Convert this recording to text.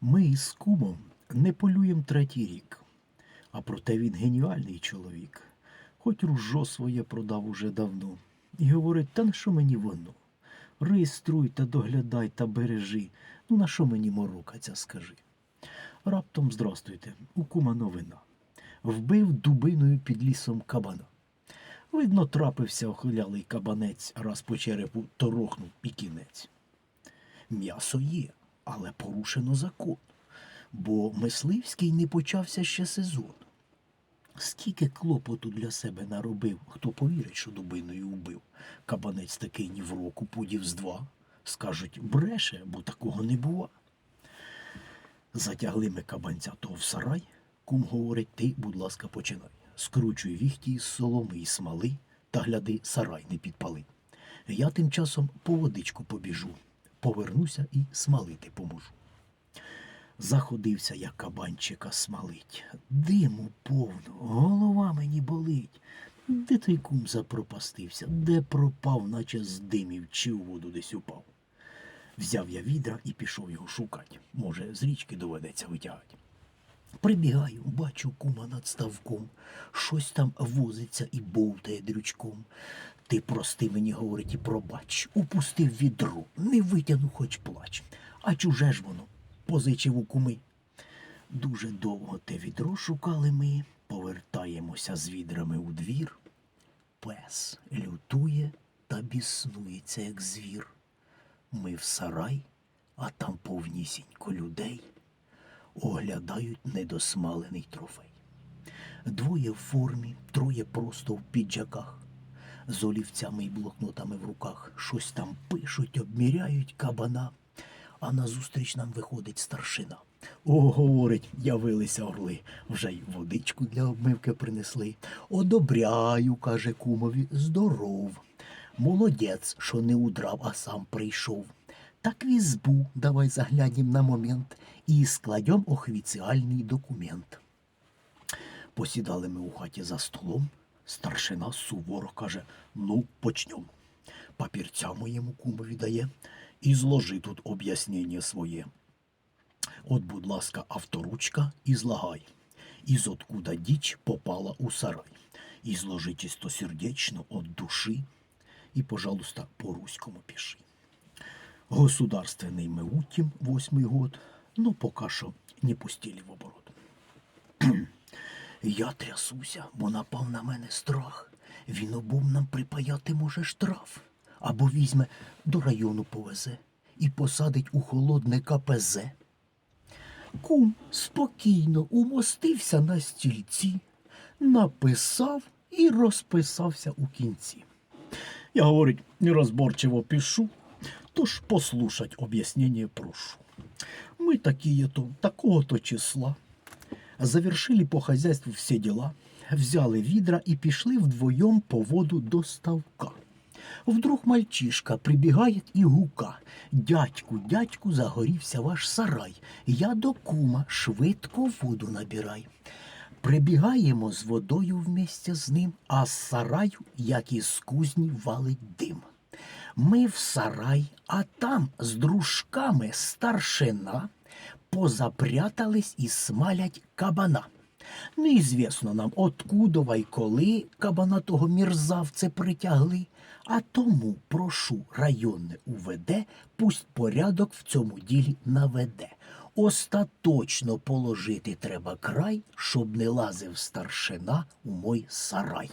Ми із кумом не полюєм третій рік, а проте він геніальний чоловік, хоч ружо своє продав уже давно. І говорить, та на що мені воно? Реєструй та доглядай та бережи. Ну на що мені морокаться, скажи. Раптом здрастуйте, у кума новина. Вбив дубиною під лісом кабана. Видно, трапився охилялий кабанець, раз по черепу торохнув і кінець. М'ясо є, але порушено закон, бо мисливський не почався ще сезон. Скільки клопоту для себе наробив, хто повірить, що дубиною убив. Кабанець такий ні в року, пудів з два. Скажуть, бреше, бо такого не бува. Затягли ми кабанця того в сарай. Кум говорить, ти, будь ласка, починай. Скручуй віхті із соломи і смоли, та гляди, сарай не підпали. Я тим часом по водичку побіжу, повернуся і смалити поможу. Заходився я кабанчика смалить. Диму повно, голова мені болить. Де той кум запропастився, де пропав, наче з димів, чи у воду десь упав. Взяв я відра і пішов його шукать. Може, з річки доведеться витягати. Прибігаю, бачу кума над ставком, щось там возиться і бовтає дрючком. Ти прости мені, говорить, і пробач, упустив відро, не витягну хоч плач. А чуже ж воно, позичив у куми. Дуже довго те відро шукали ми, повертаємося з відрами у двір. Пес лютує та біснується, як звір. Ми в сарай, а там повнісінько людей оглядають недосмалений трофей. Двоє в формі, троє просто в піджаках, з олівцями і блокнотами в руках, щось там пишуть, обміряють кабана, а назустріч нам виходить старшина. О, говорить, явилися орли, вже й водичку для обмивки принесли. Одобряю, каже кумові, здоров. Молодець, що не удрав, а сам прийшов. Так в ізбу давай заглянем на момент і складем офіціальний документ. Посідали ми у хаті за столом. Старшина суворо каже: ну, почнем. Папірця моєму кумові дає і зложи тут об'яснення своє. От, будь ласка, авторучка і злагай. Із откуда діч попала у сарай. І зложи чистосердечно от души. І, пожалуйста, по-руському пиши. Государственный мы утим, восьмий год, но пока що не пустили в оборот. Я трясуся, бо напав на мене страх. Він обом нам припаяти може штраф. Або візьме до району повезе і посадить у холодне КПЗ. Кум спокійно умостився на стільці, написав і розписався у кінці. Я, говорить, нерозборчиво пишу, тож послушать об'яснення прошу. Мы такие-то, такого-то числа. Завершили по хозяйству все дела, взяли відра і пішли вдвоєм по воду до ставка. Вдруг мальчишка прибігає і гука. Дядьку, дядьку, загорівся ваш сарай. Я до кума швидко воду набирай. Прибігаємо з водою вместе з ним, а з сараю, як із кузні, валить дим. Ми в сарай, а там з дружками старшина позапрятались і смалять кабана. Неізвісно нам, откудова й коли кабана того мірзавце притягли, а тому прошу районне УВД, пусть порядок в цьому ділі наведе. Остаточно положити треба край, щоб не лазив старшина у мой сарай.